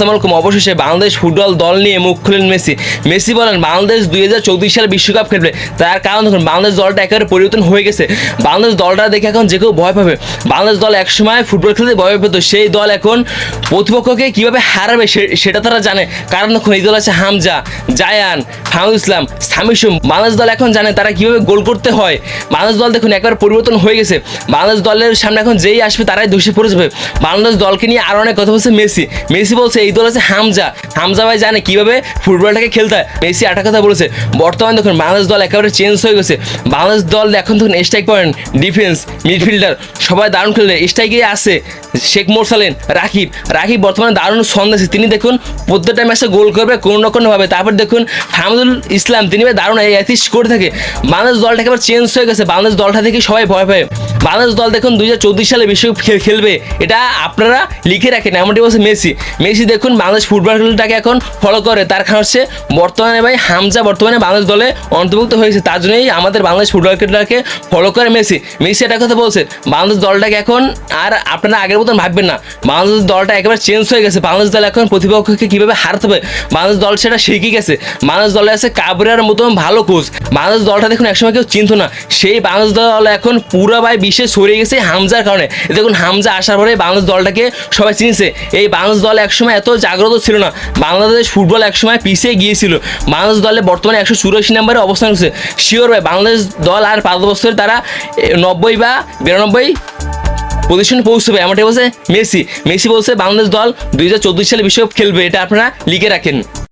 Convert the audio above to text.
আসসালামু আলাইকুম। অবশেষে বাংলাদেশ ফুটবল দল নিয়ে মুখ খুলেন মেসি। মেসি বলেন, বাংলাদেশ দুই হাজার চৌত্রিশ সালে বিশ্বকাপ খেলবে। তার কারণ দেখুন, বাংলাদেশ দলটা একেবারে পরিবর্তন হয়ে গেছে। বাংলাদেশ দলটা দেখে এখন যে কেউ ভয় পাবে। বাংলাদেশ দল একসময় ফুটবল খেলতে ভয় পেত। সেই দল এখন প্রতিপক্ষকে কীভাবে হারাবে সেটা তারা জানে। কারণ দেখুন, এই দল আছে হামজা, জায়ান ফাহুল ইসলাম সামিসুম বাংলাদেশ দল এখন জানে তারা কীভাবে গোল করতে হয়। বাংলাদেশ দল দেখুন একবার পরিবর্তন হয়ে গেছে। বাংলাদেশ দলের সামনে এখন যেই আসবে তারাই ধসে পড়ে যাবে। বাংলাদেশ দলকে নিয়ে আরও অনেক কথা বলছে মেসি। মেসি বলছে এই দল আছে হামজা। হামজা ভাই জানে কীভাবে ফুটবলটাকে খেলতে হয়। মেসি একটা কথা বলেছে, বর্তমানে দেখুন বাংলাদেশ দল একেবারে চেঞ্জ হয়ে গেছে। বাংলাদেশ দল এখন দেখুন স্ট্রাইক পয়েন্ট ডিফেন্স মিডফিল্ডার সবাই দারুণ খেললে স্ট্রাইকে আছে শেখ মোরসালেন, রাকিব। রাকিব বর্তমানে দারুণ সন্দেশ তিনি দেখুন প্রত্যেকটা ম্যাচে গোল করবে কোনো না কোনোভাবে তারপর দেখুন হামিদুল ইসলাম, তিনি দারুণ এই অ্যাসিস্ট করে থাকে। বাংলাদেশ দলটা একেবারে চেঞ্জ হয়ে গেছে। বাংলাদেশ দলটা দেখে সবাই ভয় পায়। বাংলাদেশ দল দেখুন দুই হাজার চৌত্রিশ সালে বিশ্বকাপ খেলবে। এটা আপনারা লিখে রাখেন, এমনটি বলছে মেসি। মেসি দেখুন বাংলাদেশ ফুটবল খেলাটাকে এখন ফলো করে। তার কারণ হচ্ছে বর্তমানে ভাই হামজা বর্তমানে বাংলাদেশ দলে অন্তর্ভুক্ত হয়েছে। তার জন্যই আমাদের বাংলাদেশ ফুটবল খেলাটাকে ফলো করে মেসি। মেসি একটা কথা বলছে, বাংলাদেশ দলটাকে এখন আর আপনারা আগের মতন ভাববেন না। বাংলাদেশ দলটা একেবারে চেঞ্জ হয়ে গেছে। বাংলাদেশ দল এখন প্রতিপক্ষকে কীভাবে হারতে হবে? বাংলাদেশ দল সেটা শিখে গেছে। বাংলাদেশ দলে আছে কাবরার মতন ভালো কোচ বাংলাদেশ দলটা দেখুন একসময় কেউ চিনতো না। সেই বাংলাদেশ দল এখন পুরো ভাই বিশ্বে ছড়িয়ে গেছে হামজার কারণে। দেখুন হামজা আসার পরে বাংলাদেশ দলটাকে সবাই চিনছে। এই বাংলাদেশ দল একসময় এত জাগ্রত ছিল না। বাংলাদেশ ফুটবল একসময় পিছিয়ে গিয়েছিল। বাংলাদেশ দলে বর্তমানে একশো চুরাশি নাম্বারে অবস্থান করছে। শিওর ভাই, বাংলাদেশ দল আর পাঁচ বছরে তারা নব্বই বা বিরানব্বই পজিশনে পৌঁছবে। এমনটাই বলছে মেসি। মেসি বলছে, বাংলাদেশ দল দুই হাজার চৌদ্দ সালে বিশ্বকাপ খেলবে। এটা আপনারা লিখে রাখেন।